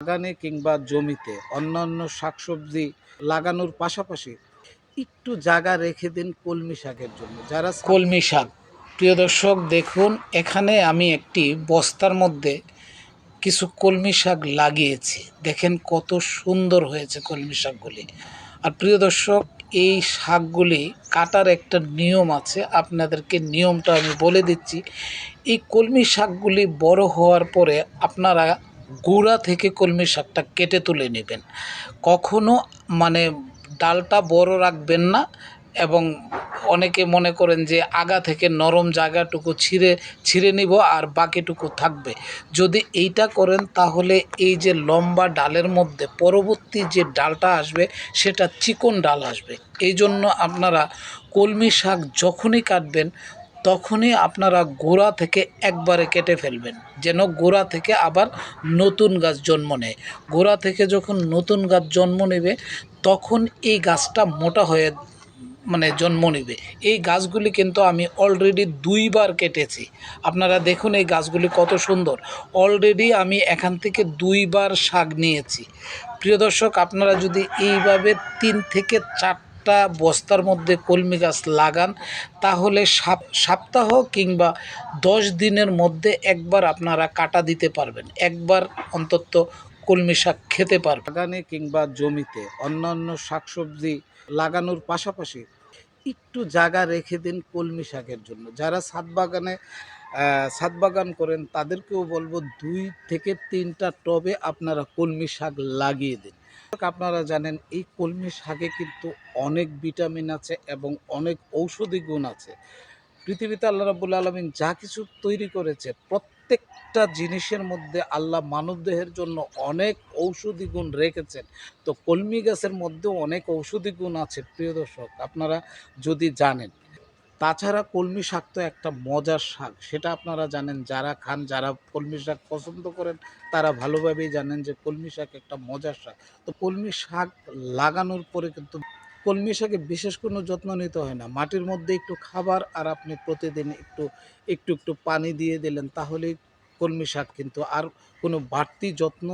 বাগানে কিংবা জমিতে অন্যান্য শাকসবজি লাগানোর পাশাপাশি একটু জায়গা রেখে দিন কলমি শাকের জন্য। যারা কলমি শাক। প্রিয় দর্শক, দেখুন, এখানে আমি একটি বস্তার মধ্যে কিছু কলমি শাক লাগিয়েছি। দেখেন কত সুন্দর হয়েছে কলমি শাকগুলি। আর প্রিয় দর্শক, এই শাকগুলি কাটার একটা নিয়ম আছে। আপনাদেরকে নিয়মটা আমি বলে দিচ্ছি। এই কলমি শাকগুলি বড় হওয়ার পরে আপনারা গুঁড়া থেকে কলমি শাকটা কেটে তুলে নেবেন। কখনো মানে ডালটা বড় রাখবেন না এবং অনেকে মনে করেন যে আগা থেকে নরম জায়গাটুকু ছিঁড়ে ছিঁড়ে নিব আর বাকিটুকু থাকবে। যদি এইটা করেন তাহলে এই যে লম্বা ডালের মধ্যে পরবর্তী যে ডালটা আসবে সেটা চিকন ডাল আসবে। এই জন্য আপনারা কলমি শাক যখনই কাটবেন তখনই আপনারা গোড়া থেকে একবারে কেটে ফেলবেন, যেন গোড়া থেকে আবার নতুন গাছ জন্ম নেয়। গোড়া থেকে যখন নতুন গাছ জন্ম নেবে, তখন এই গাছটা মোটা হয়ে মানে জন্ম নেবে। এই গাছগুলি কিন্তু আমি অলরেডি দুইবার কেটেছি। আপনারা দেখুন এই গাছগুলি কত সুন্দর। অলরেডি আমি এখান থেকে দুইবার শাক নিয়েছি। প্রিয় দর্শক, আপনারা যদি এইভাবে তিন থেকে চারটা বস্তার মধ্যে কলমি গাছ লাগান, তাহলে সাপ সপ্তাহ কিংবা দশ দিনের মধ্যে একবার আপনারা কাটা দিতে পারবেন। একবার অন্তত কলমি শাক খেতে পারবেন। বাগানে কিংবা জমিতে অন্যান্য শাকসবজি লাগানোর পাশাপাশি একটু জায়গা রেখে দিন কলমি শাকের জন্য। যারা ছাদ বাগানে ছাদ বাগান করেন, তাদেরকেও বলব দুই থেকে তিনটা টবে আপনারা কলমি শাক লাগিয়ে দিন। আপনারা জানেন এই কলমি শাকে কিন্তু অনেক ভিটামিন আছে এবং অনেক ঔষধি গুণ আছে। পৃথিবীতে আল্লাহ রাবুল আলমিন যা কিছু তৈরি করেছে, প্রত্যেকটা জিনিসের মধ্যে আল্লাহ মানবদেহের জন্য অনেক ঔষধি গুণ রেখেছেন। তো কলমি গাছের মধ্যেও অনেক ঔষধি গুণ আছে, প্রিয় দর্শক, আপনারা যদি জানেন। তাছাড়া কলমি শাক তো একটা মজার শাক। সেটা আপনারা জানেন, যারা খান, যারা কলমি শাক পছন্দ করেন, তারা ভালোভাবেই জানেন যে কলমি শাক একটা মজার শাক। তো কলমি শাক লাগানোর পরে কিন্তু কলমি শাকে বিশেষ কোনো যত্ন নিতে হয় না। মাটির মধ্যে একটু খাবার আর আপনি প্রতিদিন একটু একটু একটু পানি দিয়ে দিলেন, তাহলেই কলমি শাক কিন্তু আর কোনো বাড়তি যত্ন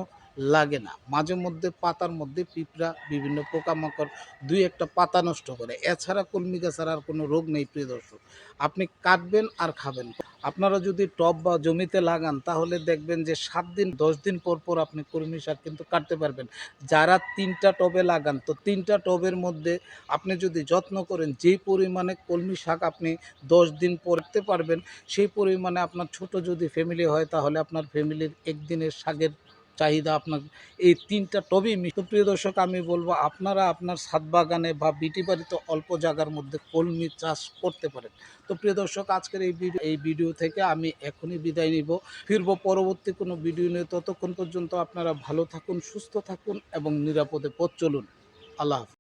লাগে না। মাঝে মধ্যে পাতার মধ্যে পিঁপড়া, বিভিন্ন পোকামাকড় দুই একটা পাতা নষ্ট করে। এছাড়া কলমি গাছের আর কোনো রোগ নেই প্রিয় দর্শক। আপনি কাটবেন আর খাবেন। আপনারা যদি টব বা জমিতে লাগান, তাহলে দেখবেন যে সাত দিন, দশ দিন পর পর আপনি কলমি শাক কিন্তু কাটতে পারবেন। যারা তিনটা টবে লাগান, তো তিনটা টবের মধ্যে আপনি যদি যত্ন করেন যেই পরিমাণে কলমি শাক আপনি দশ দিন পরতে পারবেন, সেই পরিমাণে আপনার ছোট যদি ফ্যামিলি হয়, তাহলে আপনার ফ্যামিলির একদিনের শাকের চাহিদা আপনার, এই তিনটা টবি মিষ্ট। প্রিয় দর্শক, আমি বলব আপনারা আপনার ছাদ বাগানে বা বিটি বাড়িতে অল্প জায়গার মধ্যে কলমি চাষ করতে পারেন। তো প্রিয় দর্শক, আজকের এই ভিডিও এই ভিডিও থেকে আমি এখনই বিদায় নিব। ফিরবো পরবর্তী কোনো ভিডিও নিয়ে। ততক্ষণ পর্যন্ত আপনারা ভালো থাকুন, সুস্থ থাকুন এবং নিরাপদে পথ চলুন। আল্লাহ।